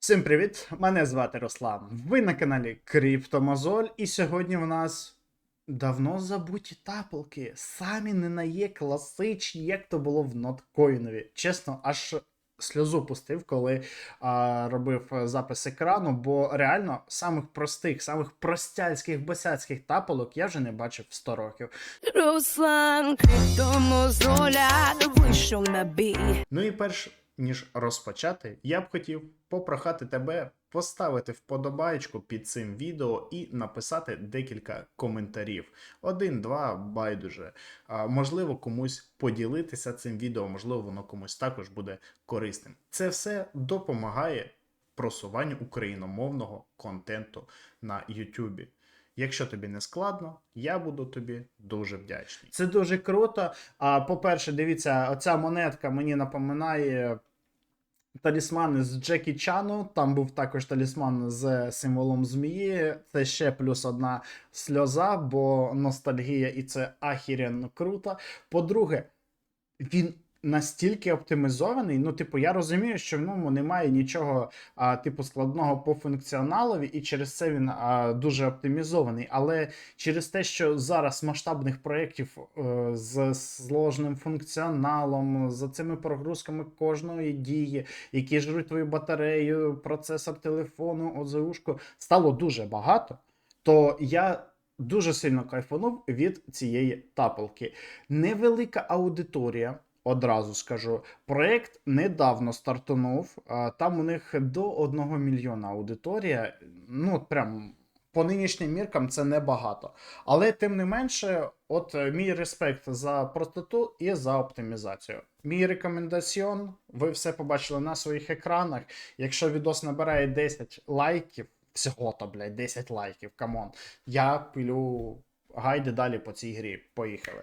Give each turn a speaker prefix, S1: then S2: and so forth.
S1: Всім привіт! Мене звати Руслан. Ви на каналі Криптомозоль, і сьогодні в нас давно забуті тапалки. Самі не на є класичні, як то було в ноткоїнові. Чесно, аж сльозу пустив, коли а, робив запис екрану, бо реально самих простих, самих простяцьких босяцьких тапалок я вже не бачив 100 років.
S2: Руслан Криптомозоля вийшов на бій.
S1: Ну і перш ніж розпочати, я б хотів попрохати тебе поставити вподобаєчку під цим відео і написати декілька коментарів. Один, два, байдуже. А, можливо, комусь поділитися цим відео, можливо, воно комусь також буде корисним. Це все допомагає просуванню україномовного контенту на YouTube. Якщо тобі не складно, я буду тобі дуже вдячний. Це дуже круто. А по-перше, дивіться, оця монетка мені напоминає талісмани з Джекі Чану. Там був також талісман з символом змії. Це ще плюс одна сльоза, бо ностальгія, і це ахіренно круто. По-друге, він. Настільки оптимізований, ну, типу, я розумію, що в ньому немає нічого, а, типу, складного по функціоналові, і через це він а, дуже оптимізований. Але через те, що зараз масштабних проєктів е, з сложним функціоналом, за цими прогрузками кожної дії, які жруть твою батарею, процесор телефону, ОЗУшку, стало дуже багато, то я. Дуже сильно кайфанув від цієї тапалки. Невелика аудиторія, одразу скажу. Проект недавно стартанув. Там у них до 1 мільйона аудиторія. Ну, прям по нинішнім міркам це небагато. Але тим не менше, от е, мій респект за простоту і за оптимізацію. Мій рекомендаціон, ви все побачили на своїх екранах. Якщо відос набирає 10 лайків, всього то, блядь, 10 лайків, камон. Я пилю гайди далі по цій грі. Поїхали.